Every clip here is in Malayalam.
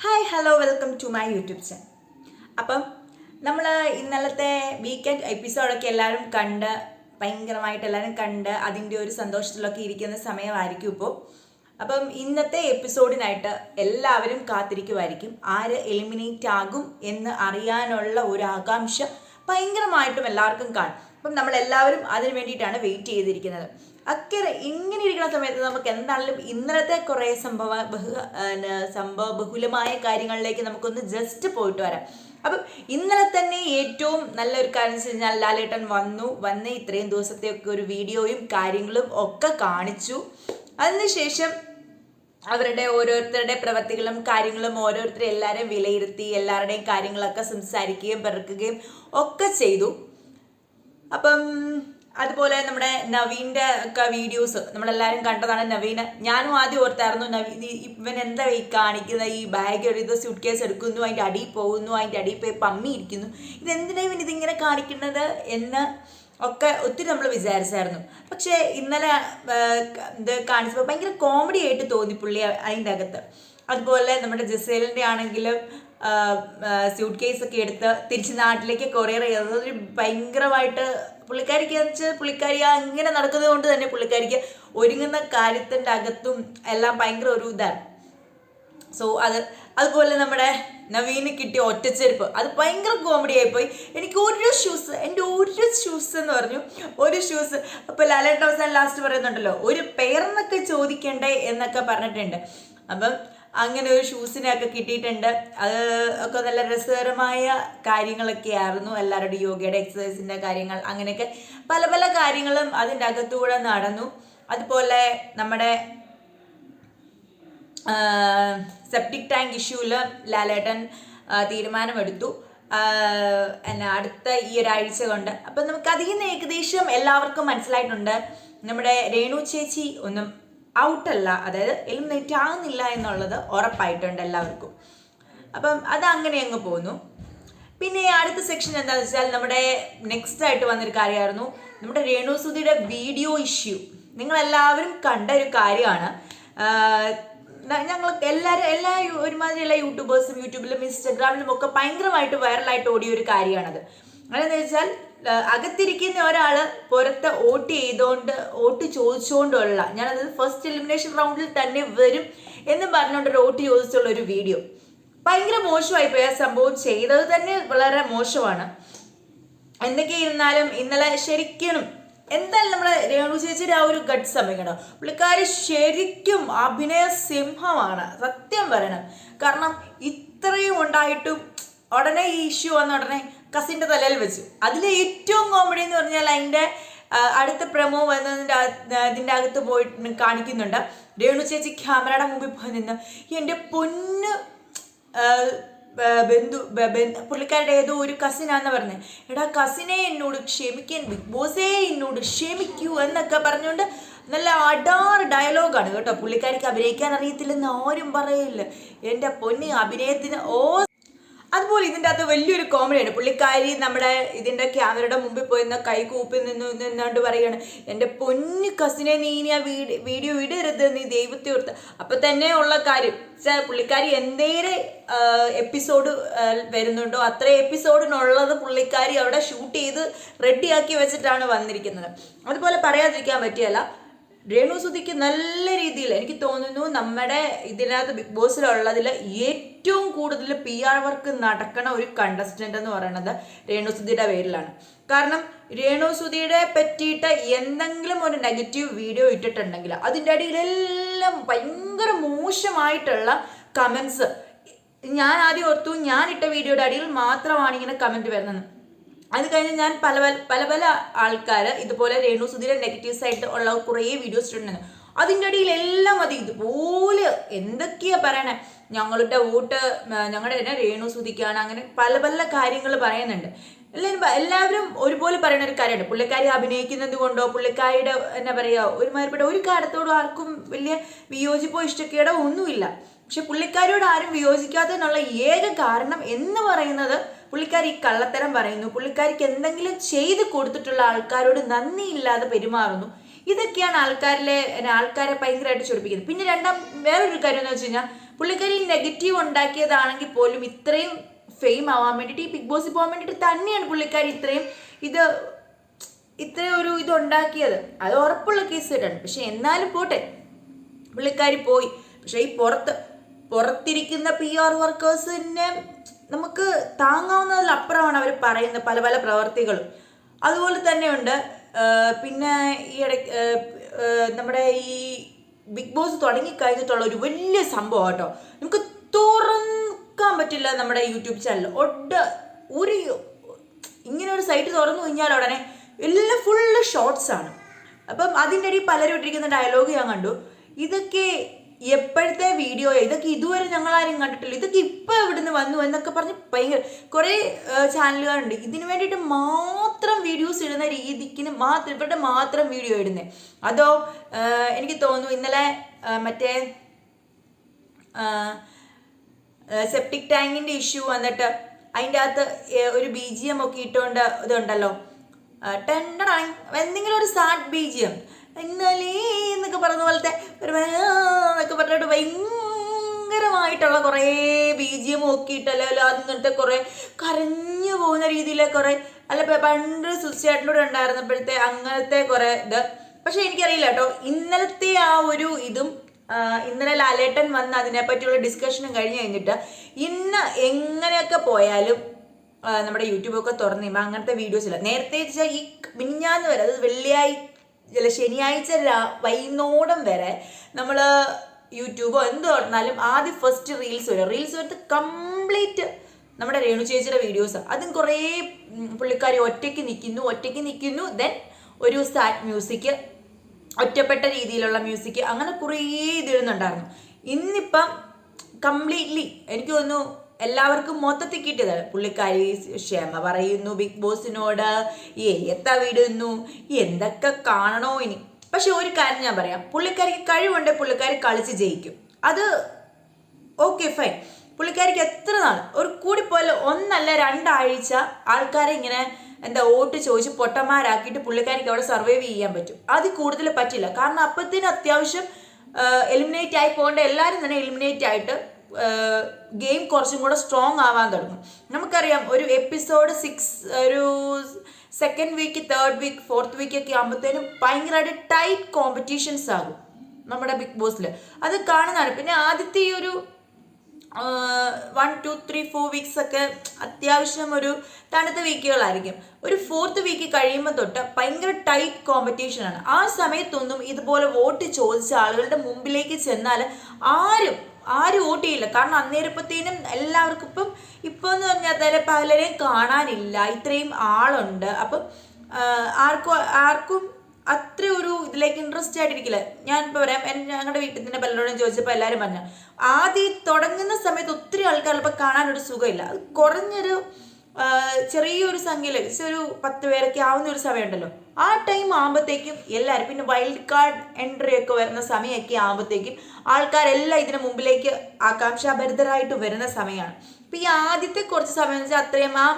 Hi hello welcome to my YouTube channel അപ്പം നമ്മൾ ഇന്നലത്തെ വീക്കെൻഡ് എപ്പിസോഡൊക്കെ എല്ലാവരും കണ്ട് ഭയങ്കരമായിട്ട് എല്ലാവരും കണ്ട് അതിന്റെ ഒരു സന്തോഷത്തിലൊക്കെ ഇരിക്കുന്ന സമയമായിരിക്കും ഇപ്പോൾ അപ്പം ഇന്നത്തെ എപ്പിസോഡിനായിട്ട് എല്ലാവരും കാത്തിരിക്കുമായിരിക്കും. ആര് എലിമിനേറ്റ് ആകും എന്ന് അറിയാനുള്ള ഒരു ആകാംക്ഷ ഭയങ്കരമായിട്ടും എല്ലാവർക്കും കാണും. അപ്പം നമ്മൾ എല്ലാവരും അതിന് വേണ്ടിയിട്ടാണ് വെയിറ്റ് ചെയ്തിരിക്കുന്നത്. അക്കരെ ഇങ്ങനെ ഇരിക്കുന്ന സമയത്ത് നമുക്ക് എന്താണെങ്കിലും ഇന്നലത്തെ കുറേ സംഭവ ബഹു സംഭവ ബഹുലമായ കാര്യങ്ങളിലേക്ക് നമുക്കൊന്ന് ജസ്റ്റ് പോയിട്ട് വരാം. അപ്പം ഇന്നലെ തന്നെ ഏറ്റവും നല്ലൊരു കാര്യം വെച്ച് കഴിഞ്ഞാൽ ലാലേട്ടൻ വന്നു. വന്ന് ഇത്രയും ദിവസത്തെയൊക്കെ ഒരു വീഡിയോയും കാര്യങ്ങളും ഒക്കെ കാണിച്ചു. അതിനുശേഷം അവരുടെ ഓരോരുത്തരുടെ പ്രവൃത്തികളും കാര്യങ്ങളും ഓരോരുത്തരെ എല്ലാവരെയും വിലയിരുത്തി എല്ലാവരുടെയും കാര്യങ്ങളൊക്കെ സംസാരിക്കുകയും പെറുക്കുകയും ഒക്കെ ചെയ്തു. അപ്പം അതുപോലെ നമ്മുടെ നവീന്റെ ഒക്കെ വീഡിയോസ് നമ്മളെല്ലാവരും കണ്ടതാണ്. നവീന് ഞാനും ആദ്യം ഓർത്തായിരുന്നു നവീൻ ഇവൻ എന്താ ഈ കാണിക്കുന്ന ഈ ബാഗ് എടുത്ത് സ്യൂട്ട് കേസ് എടുക്കുന്നു അതിന്റെ അടിയിൽ പോകുന്നു അതിന്റെ അടിയിൽ പോയി പമ്മി ഇരിക്കുന്നു. ഇതെന്തിനാ ഇവൻ ഇതിങ്ങനെ കാണിക്കുന്നത് എന്ന് ഒക്കെ ഒത്തിരി നമ്മൾ വിചാരിച്ചായിരുന്നു. പക്ഷേ ഇന്നലെ ഇത് കാണിച്ചപ്പോൾ ഭയങ്കര കോമഡി ആയിട്ട് തോന്നി പുള്ളി അതിന്റെ അകത്ത്. അതുപോലെ നമ്മുടെ ജസേലിന്റെ ആണെങ്കിലും സ്യൂട്ട് കേസൊക്കെ എടുത്ത് തിരിച്ച് നാട്ടിലേക്ക് കൊറിയർ ചെയ്തത്. ഭയങ്കരമായിട്ട് പുള്ളിക്കാരിക്ക് വെച്ചാൽ പുള്ളിക്കാരി ആ ഇങ്ങനെ നടക്കുന്നത് കൊണ്ട് തന്നെ പുള്ളിക്കാരിക്ക് ഒരുങ്ങുന്ന കാര്യത്തിന്റെ അകത്തും എല്ലാം ഭയങ്കര ഒരു ഇതാണ്. സോ അത് അതുപോലെ നമ്മുടെ നവീന് കിട്ടിയ ഒറ്റച്ചെരുപ്പ്. അത് ഭയങ്കര കോമഡി ആയിപ്പോയി എനിക്ക് ഒരു ഷൂസ് എന്റെ ഒരു ഷൂസ് എന്ന് പറഞ്ഞു ഒരു ഷൂസ് അപ്പോൾ ലാലേട്ട അവസാനം ലാസ്റ്റ് പറയുന്നുണ്ടല്ലോ ഒരു പെയർന്നൊക്കെ ചോദിക്കണ്ടേ എന്നൊക്കെ പറഞ്ഞിട്ടുണ്ട്. അപ്പം അങ്ങനെ ഒരു ഷൂസിനെയൊക്കെ കിട്ടിയിട്ടുണ്ട്. അത് ഒക്കെ നല്ല രസകരമായ കാര്യങ്ങളൊക്കെ ആയിരുന്നു. എല്ലാവരുടെ യോഗയുടെ എക്സസൈസിന്റെ കാര്യങ്ങൾ അങ്ങനെയൊക്കെ പല പല കാര്യങ്ങളും അതിന്റെ അകത്തൂടെ നടന്നു. അതുപോലെ നമ്മുടെ സെപ്റ്റിക് ടാങ്ക് ഇഷ്യൂവിൽ ലാലേട്ടൻ തീരുമാനമെടുത്തു. എന്നാ അടുത്ത ഈ ഒരാഴ്ച കൊണ്ട്. അപ്പം നമുക്ക് അതിൽ നിന്ന് ഏകദേശം എല്ലാവർക്കും മനസ്സിലായിട്ടുണ്ട്. നമ്മുടെ രേണു ചേച്ചി ഒന്നും ഔട്ടല്ല അതായത് എലിമിനേറ്റ് ആകുന്നില്ല എന്നുള്ളത് ഉറപ്പായിട്ടുണ്ട് എല്ലാവർക്കും. അപ്പം അത് അങ്ങനെ അങ്ങ് പോന്നു. പിന്നെ അടുത്ത സെക്ഷൻ എന്താണെന്ന് വെച്ചാൽ നമ്മുടെ നെക്സ്റ്റ് ആയിട്ട് വന്നൊരു കാര്യമായിരുന്നു. നമ്മുടെ രേണുസുതിയുടെ വീഡിയോ ഇഷ്യൂ നിങ്ങളെല്ലാവരും കണ്ട ഒരു കാര്യമാണ് ഞങ്ങൾ എല്ലാവരും എല്ലാ ഒരുമാതിരിയുള്ള യൂട്യൂബേഴ്സും യൂട്യൂബിലും ഇൻസ്റ്റഗ്രാമിലും ഒക്കെ ഭയങ്കരമായിട്ട് വൈറലായിട്ട് ഓടിയ ഒരു കാര്യമാണത്. അതെന്ന് വെച്ചാൽ അകത്തിരിക്കുന്ന ഒരാൾ പുറത്ത് വോട്ട് ചെയ്തുകൊണ്ട് വോട്ട് ചോദിച്ചുകൊണ്ടുള്ള ഞാനത് ഫസ്റ്റ് എലിമിനേഷൻ റൗണ്ടിൽ തന്നെ വരും എന്ന് പറഞ്ഞുകൊണ്ട് ഒരു വോട്ട് ചോദിച്ചുള്ള ഒരു വീഡിയോ ഭയങ്കര മോശമായി പോയി ആ സംഭവം ചെയ്തത് തന്നെ വളരെ മോശമാണ്. എന്തൊക്കെ ഇരുന്നാലും ഇന്നലെ ശരിക്കും എന്തായാലും നമ്മുടെ രേണു ചേച്ചിയുടെ ആ ഒരു ഗഡ് സമയം പുള്ളിക്കാരി ശരിക്കും അഭിനയ സിംഹമാണ് സത്യം പറയണം. കാരണം ഇത്രയും ഉണ്ടായിട്ടും ഉടനെ ഈ ഇഷ്യൂ വന്ന ഉടനെ കസിന്റെ തലയിൽ വെച്ചു. അതിൽ ഏറ്റവും കോമഡി എന്ന് പറഞ്ഞാൽ അതിന്റെ അടുത്ത പ്രമോ വന്നതിന്റെ അതിന്റെ അകത്ത് പോയിട്ട് കാണിക്കുന്നുണ്ട്. രേണു ചേച്ചി ക്യാമറയുടെ മുമ്പിൽ പോയി നിന്ന് എന്റെ പൊന്ന് ബന്ധു- പുള്ളിക്കാരുടെ ഏതോ ഒരു കസിനാന്ന് പറഞ്ഞത് എടാ കസിനെ എന്നോട് ക്ഷമിക്കാൻ ബിഗ് ബോസേ എന്നോട് ക്ഷമിക്കൂ എന്നൊക്കെ പറഞ്ഞുകൊണ്ട് നല്ല അടാർ ഡയലോഗാണ് കേട്ടോ. പുള്ളിക്കാരിക്ക് അഭിനയിക്കാൻ അറിയത്തില്ലെന്ന് ആരും പറയില്ല. എന്റെ പൊന്നി അഭിനയത്തിന് ഓ അതുപോലെ ഇതിന്റെ അകത്ത് വലിയൊരു കോമഡിയാണ് പുള്ളിക്കാരി നമ്മുടെ ഇതിന്റെ ക്യാമറയുടെ മുമ്പിൽ പോയി നിന്ന് കൈ കൂപ്പി നിന്ന് നിന്നുകൊണ്ട് പറയുകയാണ് എന്റെ പൊന്നു കസിനെ നീ ഇനി ആ വീഡിയോ ഇടരുത് നീ ദൈവത്തെ ഓർത്ത്. അപ്പം തന്നെ ഉള്ള കാര്യം പുള്ളിക്കാരി എന്തേരെ എപ്പിസോഡ് വരുന്നുണ്ടോ? അത്ര എപ്പിസോഡിനുള്ളത് പുള്ളിക്കാരി അവിടെ ഷൂട്ട് ചെയ്ത് റെഡിയാക്കി വെച്ചിട്ടാണ് വന്നിരിക്കുന്നത്. അതുപോലെ പറയാതിരിക്കാൻ പറ്റിയല്ല രേണു സുധിക്ക് നല്ല രീതിയിൽ എനിക്ക് തോന്നുന്നു നമ്മുടെ ഇതിനകത്ത് ബിഗ് ബോസിലുള്ളതിൽ ഏറ്റവും കൂടുതൽ പി ആർ വർക്ക് നടക്കണ ഒരു കണ്ടസ്റ്റന്റ് എന്ന് പറയുന്നത് രേണു സുധിയുടെ പേരിലാണ്. കാരണം രേണു സുധിയുടെ പറ്റിയിട്ട് എന്തെങ്കിലും ഒരു നെഗറ്റീവ് വീഡിയോ ഇട്ടിട്ടുണ്ടെങ്കിൽ അതിന്റെ അടിയിലെല്ലാം ഭയങ്കര മോശമായിട്ടുള്ള കമൻസ് ഞാൻ ആദ്യം ഓർത്തു ഞാൻ ഇട്ട വീഡിയോയുടെ അടിയിൽ മാത്രമാണ് ഇങ്ങനെ കമന്റ് വരുന്നത്. അത് കഴിഞ്ഞ് ഞാൻ പല പല പല പല ആൾക്കാർ ഇതുപോലെ രേണു സുധീര നെഗറ്റീവ്സ് ആയിട്ട് ഉള്ള കുറേ വീഡിയോസ് ഇട്ടിട്ടുണ്ട് അതിന്റെ ഇടയിൽ എല്ലാം മതി ഇതുപോലെ എന്തൊക്കെയാ പറയണേ? ഞങ്ങളുടെ വോട്ട് ഞങ്ങളുടെ തന്നെ രേണു സുധിക്കാണ് അങ്ങനെ പല പല കാര്യങ്ങൾ പറയുന്നുണ്ട്. എല്ലാവരും എല്ലാവരും ഒരുപോലെ പറയുന്ന ഒരു കാര്യമുണ്ട് പുള്ളിക്കാരി അഭിനയിക്കുന്നത് കൊണ്ടോ പുള്ളിക്കാരിയുടെ എന്നാ പറയുക ഒരുമാതിരിപ്പെട്ട ഒരു കാര്യത്തോടും ആർക്കും വലിയ വിയോജിപ്പോ ഇഷ്ടക്കേടോ ഒന്നുമില്ല. പക്ഷെ പുള്ളിക്കാരിയോട് ആരും വിയോജിക്കാത്തതിനുള്ള ഏക കാരണം എന്ന് പറയുന്നത് പുള്ളിക്കാരി കള്ളത്തരം പറയുന്നു. പുള്ളിക്കാരിക്ക് എന്തെങ്കിലും ചെയ്ത് കൊടുത്തിട്ടുള്ള ആൾക്കാരോട് നന്ദിയില്ലാതെ പെരുമാറുന്നു. ഇതൊക്കെയാണ് ആൾക്കാരിലെ ആൾക്കാരെ ഭയങ്കരമായിട്ട് ചൊടിപ്പിക്കുന്നത്. പിന്നെ രണ്ടാം വേറൊരു കാര്യം എന്ന് വെച്ച് കഴിഞ്ഞാൽ പുള്ളിക്കാരി നെഗറ്റീവ് ഉണ്ടാക്കിയതാണെങ്കിൽ പോലും ഇത്രയും ഫെയിം ആവാൻ വേണ്ടിയിട്ട് ഈ ബിഗ് ബോസിൽ പോകാൻ വേണ്ടിയിട്ട് തന്നെയാണ് പുള്ളിക്കാരി ഇത്രയും ഇത് ഇത്ര ഒരു ഇത് ഉണ്ടാക്കിയത്. അത് ഉറപ്പുള്ള കേസ് കേട്ടാണ് പക്ഷെ എന്നാലും പോട്ടെ. പുള്ളിക്കാരി പോയി. പക്ഷേ ഈ പുറത്ത് പുറത്തിരിക്കുന്ന പി ആർ വർക്കേഴ്സിനെ നമുക്ക് താങ്ങാവുന്നതിലപ്പുറമാണ് അവർ പറയുന്ന പല പല പ്രവർത്തികളും. അതുപോലെ തന്നെയുണ്ട് പിന്നെ ഈ ഇടയ്ക്ക് നമ്മുടെ ഈ ബിഗ് ബോസ് തുടങ്ങിക്കഴിഞ്ഞിട്ടുള്ള ഒരു വലിയ സംഭവം കേട്ടോ നമുക്ക് തുറക്കാൻ പറ്റില്ല നമ്മുടെ യൂട്യൂബ് ചാനൽ. ഒട്ട ഒരു ഇങ്ങനെ ഒരു സൈറ്റ് തുറന്നു കഴിഞ്ഞാൽ ഉടനെ എല്ലാം ഫുള്ള് ഷോർട്സ് ആണ്. അപ്പം അതിന്റെ ഇടയിൽ പലരും ഇട്ടിരിക്കുന്ന ഡയലോഗ് ഞാൻ കണ്ടു. ഇതൊക്കെ എപ്പോഴത്തെ വീഡിയോ? ഇതൊക്കെ ഇതുവരെ ഞങ്ങൾ ആരും കണ്ടിട്ടില്ല. ഇതൊക്കെ ഇപ്പം എവിടുന്ന് വന്നു എന്നൊക്കെ പറഞ്ഞ് ഭയങ്കര കുറേ ചാനലുകളുണ്ട് ഇതിനു വേണ്ടിയിട്ട് മാത്രം വീഡിയോസ് ഇടുന്ന രീതിക്കിന് മാത്രം ഇവരുടെ മാത്രം വീഡിയോ ഇടുന്നത് അതോ എനിക്ക് തോന്നുന്നു ഇന്നലെ മറ്റേ സെപ്റ്റിക് ടാങ്കിന്റെ ഇഷ്യൂ വന്നിട്ട് അതിന്റെ അകത്ത് ഒരു ബി ജി എം ഒക്കെ ഇട്ടുകൊണ്ട് ഇതുണ്ടല്ലോ ടെൻഡറായി എന്തെങ്കിലും ഒരു സാഡ് ബി ജി എം എന്നൊക്കെ പറഞ്ഞ പോലത്തെ ഒരു എന്നൊക്കെ പറഞ്ഞിട്ട് ഭയങ്കരമായിട്ടുള്ള കുറേ ബി ജി എം ഒക്കെ ഇട്ടല്ലോ അങ്ങനത്തെ കുറേ കരഞ്ഞു പോകുന്ന രീതിയിലെ കുറേ അല്ല പണ്ട് സുസ്യാട്ടിലൂടെ ഉണ്ടായിരുന്നപ്പോഴത്തെ അങ്ങനത്തെ കുറേ ഇത്. പക്ഷെ എനിക്കറിയില്ല കേട്ടോ. ഇന്നലത്തെ ആ ഒരു ഇതും ഇന്നലെ ലാലേട്ടൻ വന്ന് അതിനെപ്പറ്റിയുള്ള ഡിസ്കഷനും കഴിഞ്ഞ് കഴിഞ്ഞിട്ട് ഇന്ന് എങ്ങനെയൊക്കെ പോയാലും നമ്മുടെ യൂട്യൂബൊക്കെ തുറന്നു കഴിയുമ്പോൾ അങ്ങനത്തെ വീഡിയോസ് ഇല്ല. നേരത്തെ വെച്ചാൽ ഈ മിനിഞ്ഞാന്ന് വരെ അത് വെള്ളിയാഴ്ച അല്ല ശനിയാഴ്ച വൈകുന്നോടം വരെ നമ്മൾ യൂട്യൂബോ എന്ത് തുറന്നാലും ആദ്യം ഫസ്റ്റ് റീൽസ് വരും റീൽസ് വരുന്നത് കംപ്ലീറ്റ് നമ്മുടെ രേണു ചേച്ചിയുടെ വീഡിയോസ് അതും കുറേ പുള്ളിക്കാർ ഒറ്റയ്ക്ക് നിൽക്കുന്നു ഒറ്റയ്ക്ക് നിൽക്കുന്നു ദെൻ ഒരു സാറ്റ് മ്യൂസിക് ഒറ്റപ്പെട്ട രീതിയിലുള്ള മ്യൂസിക് അങ്ങനെ കുറേ ഇതിടുന്നുണ്ടായിരുന്നു. ഇന്നിപ്പം കംപ്ലീറ്റ്ലി എനിക്ക് തോന്നുന്നു എല്ലാവർക്കും മൊത്തത്തിൽ കിട്ടിയത്. പുള്ളിക്കാരി ക്ഷമ പറയുന്നു ബിഗ് ബോസിനോട് എത്ത വിടുന്നു എന്തൊക്കെ കാണണോ ഇനി? പക്ഷെ ഒരു കാര്യം ഞാൻ പറയാം. പുള്ളിക്കാരിക്ക് കഴിവുണ്ട് പുള്ളിക്കാരി കളിച്ച് ജയിക്കും. അത് ഓക്കെ ഫൈൻ. പുള്ളിക്കാരിക്ക് എത്ര നാൾ ഒരു കൂടിപ്പോലെ ഒന്നല്ല രണ്ടാഴ്ച ആൾക്കാരെ ഇങ്ങനെ എന്താ വോട്ട് ചോദിച്ച് പൊട്ടന്മാരാക്കിയിട്ട് പുള്ളിക്കാരിക്ക് അവിടെ സർവൈവ് ചെയ്യാൻ പറ്റും. അത് കൂടുതൽ പറ്റില്ല. കാരണം അപ്പത്തിന് അത്യാവശ്യം എലിമിനേറ്റ് ആയി പോകേണ്ട എല്ലാവരും തന്നെ എലിമിനേറ്റ് ആയിട്ട് ഗെയിം കുറച്ചും കൂടെ സ്ട്രോങ് ആവാൻ തുടങ്ങും. നമുക്കറിയാം ഒരു എപ്പിസോഡ് സിക്സ് ഒരു second week third week fourth week ഒക്കെ ആകുമ്പോഴത്തേനും ഭയങ്കരമായിട്ട് ടൈറ്റ് കോമ്പറ്റീഷൻസ് ആകും നമ്മുടെ ബിഗ് ബോസിൽ അത് കാണുന്നതാണ്. പിന്നെ ആദ്യത്തെ ഈ ഒരു one two three four weeks ഒക്കെ അത്യാവശ്യം ഒരു തണുത്ത വീക്കുകളായിരിക്കും ഒരു ഫോർത്ത് വീക്ക് കഴിയുമ്പോൾ തൊട്ട് ഭയങ്കര ടൈറ്റ് കോമ്പറ്റീഷനാണ് ആ സമയത്തൊന്നും ഇതുപോലെ വോട്ട് ചോദിച്ച ആളുകളുടെ മുമ്പിലേക്ക് ചെന്നാൽ ആരും ആരും വോട്ട് ചെയ്യില്ല കാരണം അന്നേരപ്പത്തേനും എല്ലാവർക്കും ഇപ്പം ഇപ്പോൾ എന്ന് പറഞ്ഞാൽ തന്നെ പലരെയും കാണാനില്ല. ഇത്രയും ആളുണ്ട്. അപ്പം ആർക്കും ആർക്കും അത്ര ഒരു ഇതിലേക്ക് ഇൻട്രസ്റ്റ് ആയിട്ടിരിക്കില്ല. ഞാൻ ഇപ്പോൾ പറയാം ഞങ്ങളുടെ വീട്ടിൽ തന്നെ പലരോടും ചോദിച്ചപ്പോൾ എല്ലാവരും പറഞ്ഞു ആദ്യം തുടങ്ങുന്ന സമയത്ത് ഒത്തിരി ആൾക്കാർ ഇപ്പോൾ കാണാനൊരു സുഖമില്ല. അത് കുറഞ്ഞൊരു ചെറിയൊരു സംഖ്യയിൽ ഒരു പത്ത് പേരൊക്കെ ആവുന്ന ഒരു സമയമുണ്ടല്ലോ. ആ ടൈം ആകുമ്പോഴത്തേക്കും എല്ലാവരും പിന്നെ വൈൽഡ് കാർഡ് എൻട്രി ഒക്കെ വരുന്ന സമയമൊക്കെ ആകുമ്പോഴത്തേക്കും ആൾക്കാരെല്ലാം ഇതിന് മുമ്പിലേക്ക് ആകാംക്ഷാഭരിതരായിട്ട് വരുന്ന സമയമാണ്. ഇപ്പം ഈ ആദ്യത്തെ കുറച്ച് സമയം വെച്ചാൽ അത്രയും ആ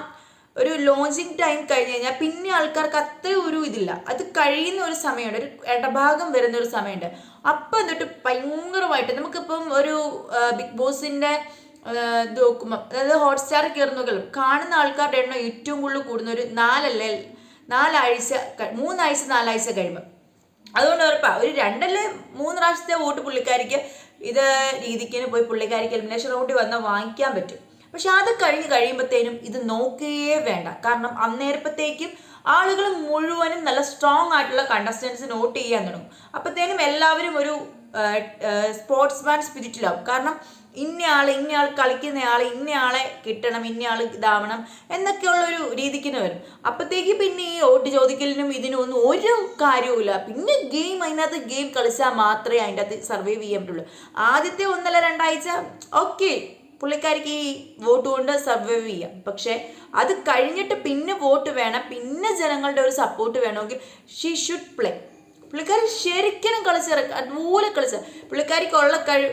ഒരു ലോഞ്ചിങ് ടൈം കഴിഞ്ഞ് കഴിഞ്ഞാൽ പിന്നെ ആൾക്കാർക്ക് അത്ര ഒരു ഇതില്ല. അത് കഴിയുന്ന ഒരു സമയമുണ്ട് ഒരു ഇടഭാഗം വരുന്ന ഒരു സമയമുണ്ട്. അപ്പം എന്നിട്ട് ഭയങ്കരമായിട്ട് നമുക്കിപ്പം ഒരു ബിഗ് ബോസിന്റെ ഇത് അതായത് ഹോട്ട്സ്റ്റാർ കയറുന്നതുകളും കാണുന്ന ആൾക്കാരുടെ എണ്ണം ഏറ്റവും കൂടുതൽ കൂടുന്ന ഒരു നാലല്ലേ നാലാഴ്ച മൂന്നാഴ്ച നാലാഴ്ച കഴിയുമ്പോൾ അതുകൊണ്ട് ഉറപ്പാ ഒരു രണ്ടല്ലേ മൂന്ന് പ്രാവശ്യത്തെ വോട്ട് പുള്ളിക്കാരിക്ക് ഇത് രീതിക്ക് പോയി പുള്ളിക്കാരിക്ക് എലിമിനേഷൻ റൗണ്ടിൽ വന്നാൽ വാങ്ങിക്കാൻ പറ്റും. പക്ഷെ അത് കഴിഞ്ഞ് കഴിയുമ്പോഴത്തേനും ഇത് നോക്കുകയേ വേണ്ട. കാരണം അന്നേരപ്പത്തേക്കും ആളുകൾ മുഴുവനും നല്ല സ്ട്രോങ് ആയിട്ടുള്ള കണ്ടസ്റ്റൻസ് നോട്ട് ചെയ്യാൻ തുടങ്ങും. അപ്പോഴത്തേനും എല്ലാവരും ഒരു സ്പോർട്സ്മാൻ സ്പിരിറ്റിലാവും കാരണം ഇന്നയാൾ ഇന്നയാൾ കളിക്കുന്നയാൾ ഇന്നയാളെ കിട്ടണം ഇന്നയാൾ ഇതാവണം എന്നൊക്കെയുള്ളൊരു രീതിക്കിന് വരും. അപ്പോഴത്തേക്ക് പിന്നെ ഈ ഓട്ട് ചോദിക്കലിനും ഇതിനും ഒന്നും ഒരു കാര്യവുമില്ല. പിന്നെ ഗെയിം അതിനകത്ത് ഗെയിം കളിച്ചാൽ മാത്രമേ അതിന്റെ അകത്ത് സർവൈവ് ചെയ്യാൻ പറ്റുള്ളൂ. ആദ്യത്തെ ഒന്നല്ല രണ്ടാഴ്ച ഓക്കെ പുള്ളിക്കാരിക്ക് ഈ വോട്ട് കൊണ്ട് സർവൈവ് ചെയ്യാം. പക്ഷേ അത് കഴിഞ്ഞിട്ട് പിന്നെ വോട്ട് വേണം പിന്നെ ജനങ്ങളുടെ ഒരു സപ്പോർട്ട് വേണമെങ്കിൽ ഷീ ഷുഡ് പ്ലേ പുള്ളിക്കാരി ശരിക്കും കളിച്ചിറക്കുക അതുപോലെ കളിച്ച. പുള്ളിക്കാരിക്ക് ഉള്ള കഴിവ്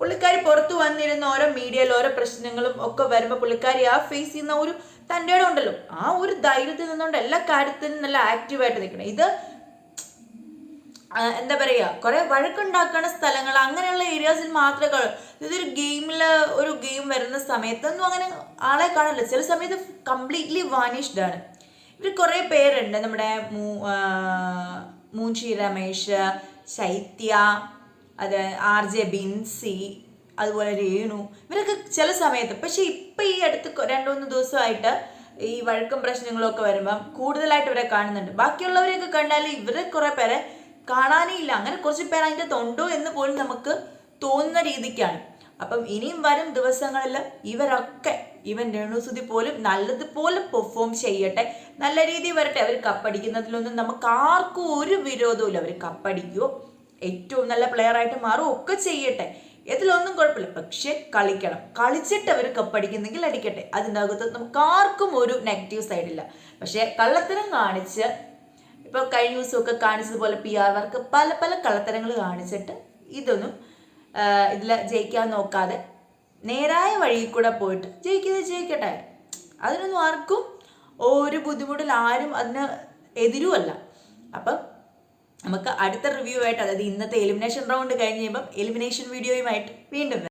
പുള്ളിക്കാരി പുറത്തു വന്നിരുന്ന ഓരോ മീഡിയയിൽ ഓരോ പ്രശ്നങ്ങളും ഒക്കെ വരുമ്പോൾ പുള്ളിക്കാരി ആ ഫേസ് ചെയ്യുന്ന ഒരു തന്റെ ഇടം ഉണ്ടല്ലോ. ആ ഒരു ധൈര്യത്തിൽ നിന്നുകൊണ്ട് എല്ലാ കാര്യത്തിനും നല്ല ആക്റ്റീവായിട്ട് നിൽക്കണം. ഇത് എന്താ പറയുക കുറെ വഴക്കുണ്ടാക്കുന്ന സ്ഥലങ്ങൾ അങ്ങനെയുള്ള ഏരിയാസിൽ മാത്രമേ കാണൂ. ഇതൊരു ഗെയിമിൽ ഒരു ഗെയിം വരുന്ന സമയത്തൊന്നും അങ്ങനെ ആളെ കാണില്ല ചില സമയത്ത് കംപ്ലീറ്റ്ലി വാനിഷ്ഡ് ആണ്. ഇവർ കുറേ പേരുണ്ട്. നമ്മുടെ മൂഞ്ചി രമേശ് ശൈത്യ അത് ആർ ജെ ബിൻസി അതുപോലെ രേണു ഇവരൊക്കെ ചില സമയത്ത് പക്ഷെ ഇപ്പം ഈ അടുത്ത് രണ്ട് മൂന്ന് ദിവസമായിട്ട് ഈ വഴക്കും പ്രശ്നങ്ങളൊക്കെ വരുമ്പം കൂടുതലായിട്ട് ഇവരെ കാണുന്നുണ്ട്. ബാക്കിയുള്ളവരെയൊക്കെ കണ്ടാൽ ഇവരെ കുറേ പേരെ കാണാനേ ഇല്ല. അങ്ങനെ കുറച്ച് പേർ അതിന്റെ തൊണ്ടോ എന്ന് പോലും നമുക്ക് തോന്നുന്ന രീതിക്കാണ്. അപ്പം ഇനിയും വരും ദിവസങ്ങളിൽ ഇവരൊക്കെ ഇവൻ രേണുസുതി പോലും നല്ലതുപോലെ പെർഫോം ചെയ്യട്ടെ. നല്ല രീതിയിൽ വരട്ടെ. അവർ കപ്പടിക്കുന്നതിലൊന്നും നമുക്ക് ആർക്കും ഒരു വിരോധവും അവർ കപ്പടിക്കുമോ ഏറ്റവും നല്ല പ്ലെയർ ആയിട്ട് മാറുമോ ഒക്കെ ചെയ്യട്ടെ. ഇതിലൊന്നും കുഴപ്പമില്ല. പക്ഷെ കളിക്കണം. കളിച്ചിട്ട് അവർ കപ്പടിക്കുന്നെങ്കിൽ അടിക്കട്ടെ. അതിന്റെ അകത്ത് നമുക്ക് ആർക്കും ഒരു നെഗറ്റീവ് സൈഡില്ല പക്ഷേ കള്ളത്തരം കാണിച്ച് ഇപ്പോൾ കഴിഞ്ഞ ദിവസമൊക്കെ കാണിച്ചതുപോലെ പി ആർ വർക്ക് പല പല കള്ളത്തരങ്ങൾ കാണിച്ചിട്ട് ഇതൊന്നും ഇതിൽ ജയിക്കാൻ നോക്കാതെ നേരായ വഴിയിൽ കൂടെ പോയിട്ട് ജയിക്കുന്നത് ജയിക്കട്ടെ അതിനൊന്നും ആർക്കും ഒരു ബുദ്ധിമുട്ടിൽ ആരും അതിന് എതിരുമല്ല അപ്പം നമുക്ക് അടുത്ത റിവ്യൂ ആയിട്ട് അതായത് ഇന്നത്തെ എലിമിനേഷൻ റൗണ്ട് കഴിഞ്ഞ് കഴിയുമ്പം എലിമിനേഷൻ വീഡിയോയുമായിട്ട് വീണ്ടും.